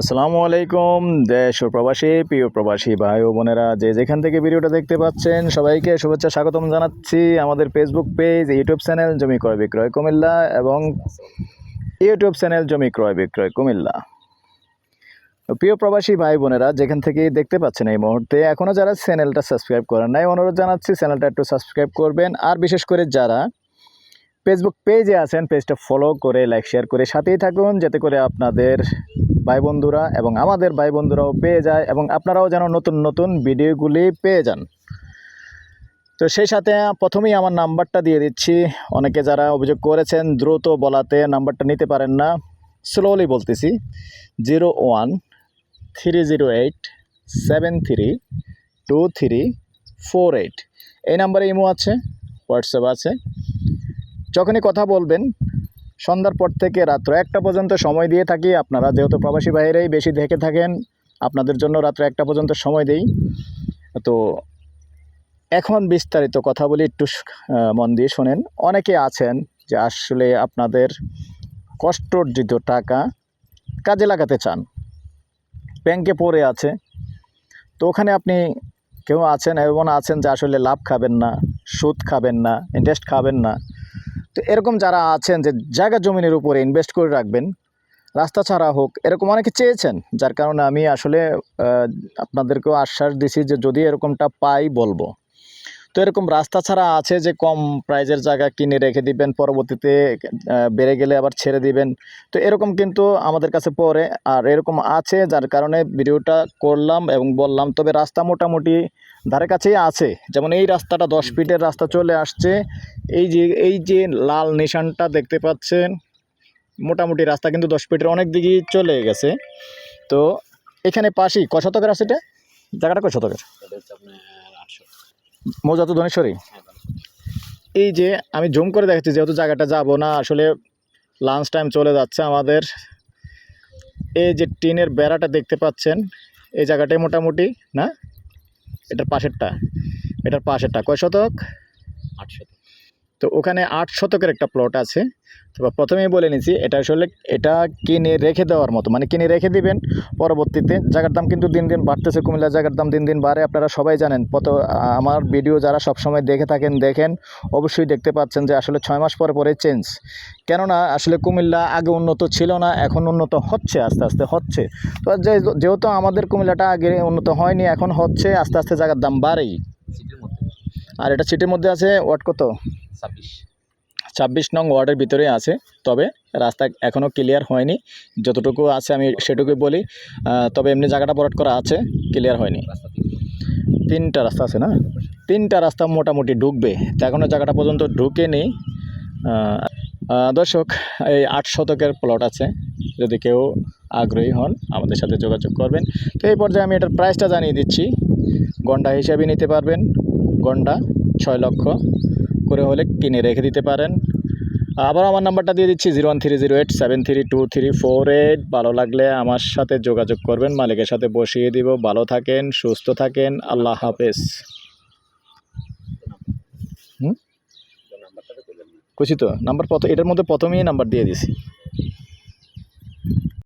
আসসালামু আলাইকুম, দেশ ও প্রবাসী, প্রিয় প্রবাসী ভাই ও বোনেরা, যে যেখান থেকে ভিডিওটা দেখতে পাচ্ছেন, সবাইকে শুভেচ্ছা, স্বাগতম জানাচ্ছি আমাদের ফেসবুক পেজ ইউটিউব চ্যানেল জমি ক্রয় বিক্রয় কুমিল্লা এবং ইউটিউব চ্যানেল জমি ক্রয় বিক্রয় কুমিল্লা। প্রিয় প্রবাসী ভাই বোনেরা, যেখান থেকে দেখতে পাচ্ছেন এই মুহূর্তে এখনও যারা চ্যানেলটা সাবস্ক্রাইব করেন নাই, অনুরোধ জানাচ্ছি চ্যানেলটা একটু সাবস্ক্রাইব করবেন, আর বিশেষ করে যারা ফেসবুক পেজে আছেন পেজটা ফলো করে লাইক শেয়ার করে, সাথেই থাকুন, যাতে করে আপনাদের ভাই বন্ধুরা এবং আমাদের ভাই বন্ধুরাও পেয়ে যায় এবং আপনারাও যেন নতুন নতুন ভিডিওগুলি পেয়ে যান। তো সেই সাথে প্রথমেই আমার নাম্বারটা দিয়ে দিচ্ছি। অনেকে যারা অভিযোগ করেছেন দ্রুত বলাতে নাম্বারটা নিতে পারেন না। স্লোলি বলতেছি। Zero one three zero eight seven three two three four eight. এই নাম্বারে ইমো আছে, হোয়াটসঅ্যাপ আছে। যখনই কথা বলবেন সন্ধ্যার পর থেকে রাত্র একটা পর্যন্ত সময় দিয়ে থাকি। আপনারা যেহেতু প্রবাসী বাইরেই বেশি দেখে থাকেন, আপনাদের জন্য রাত্র একটা পর্যন্ত সময় দেই। তো এখন বিস্তারিত কথা বলি, একটু মন দিয়ে শোনেন। অনেকে আছেন যে আসলে আপনাদের কষ্টার্জিত টাকা কাজে লাগাতে চান। ব্যাংকে পড়ে আছে। তো ওখানে আপনি কেউ আছেন এবং আছেন যে আসলে লাভ খাবেন না, সুদ খাবেন না ইন্টারেস্ট খাবেন না। তো এরকম যারা আছেন যে জায়গা জমিনের উপরে ইনভেস্ট করে রাখবেন, রাস্তা ছাড়া হোক, এরকম অনেকে চেয়েছেন, যার কারণে আমি আসলে আপনাদেরকেও আশ্বাস দিছি যে যদি এরকমটা পাই বলব। তো এরকম রাস্তা ছাড়া আছে যে কম প্রাইজের জায়গা কিনে রেখে দিবেন পরবর্তীতে বেড়ে গেলে আবার ছেড়ে দিবেন। তো এরকম কিন্তু আমাদের কাছে পড়ে। আর এরকম আছে যার কারণে ভিডিওটা করলাম এবং বললাম তবে রাস্তা মোটামুটি ধারে কাছেই আছে। যেমন এই রাস্তাটা দশ ফিটের রাস্তা চলে আসছে। এই যে এই যে লাল নিশানটা দেখতে পাচ্ছেন মোটামুটি রাস্তা কিন্তু দশ ফিটের অনেক দিকেই চলে গেছে। তো এখানে পাশেই ক শতকের আছে এটা? জায়গাটা ক শতকের? এটা তো ধনেশ্বরী? এই যে আমি জুম করে দেখাচ্ছি, যেহেতু জায়গাটা যাব না, আসলে লাঞ্চ টাইম চলে যাচ্ছে আমাদের। এই যে টিনের বেড়াটা দেখতে পাচ্ছেন, এই জায়গাটাই মোটামুটি, না? এটার পাশেরটা এটার পাশেরটা। কয় শতক? আটশো তো ওখানে আট শতকের একটা প্লট আছে। তো প্রথমেই বলে নিচ্ছি এটা আসলে এটা কিনে রেখে দেওয়ার মতো মানে কিনে রেখে দিবেন পরবর্তীতে। জায়গার দাম কিন্তু দিন দিন বাড়তেছে, কুমিল্লা জায়গার দাম দিন দিন বাড়ে। আপনারা সবাই জানেন কত আমার ভিডিও যারা সবসময় দেখে থাকেন, দেখেন, অবশ্যই দেখতে পাচ্ছেন যে আসলে ছয় মাস পরে পরে চেঞ্জ কেননা আসলে কুমিল্লা আগে উন্নত ছিল না, এখন উন্নত হচ্ছে, আস্তে আস্তে হচ্ছে। তো যেহেতু আমাদের কুমিল্লাটা আগে উন্নত হয়নি, এখন হচ্ছে, আস্তে আস্তে জায়গার দাম বাড়েই। আর এটা সিটির মধ্যে আছে ওয়াট কত? ছাব্বিশ। ছাব্বিশ নং ওয়ার্ডের ভিতরে আছে তবে রাস্তা এখনও ক্লিয়ার হয়নি। যতটুকু আছে আমি সেটুকুই বলি তবে এমনি জায়গাটা বরাট করা আছে ক্লিয়ার হয়নি। তিনটা। রাস্তা আছে না? তিনটা রাস্তা মোটামুটি ঢুকবে তো এখনও জায়গাটা পর্যন্ত ঢুকেনি। দর্শক এই আট শতকের প্লট আছে যদি কেউ আগ্রহী হন আমাদের সাথে যোগাযোগ করবেন। তো এই পর্যায়ে আমি এটার প্রাইসটা জানিয়ে দিচ্ছি। গন্ডা হিসাবে নিতে পারবেন গন্ডা ছয় লক্ষ। করে হলে কিনে রেখে দিতে পারেন। আবার আমার নাম্বারটা দিয়ে দিচ্ছি zero one three zero eight seven three two three four eight. ভালো লাগলে আমার সাথে যোগাযোগ করবেন মালিকের সাথে বসিয়ে দিব। ভালো থাকেন সুস্থ থাকেন আল্লাহ হাফেজ। হুম? তো নাম্বার প্রথম এটার মধ্যে প্রথমেই নাম্বার দিয়ে দিছি।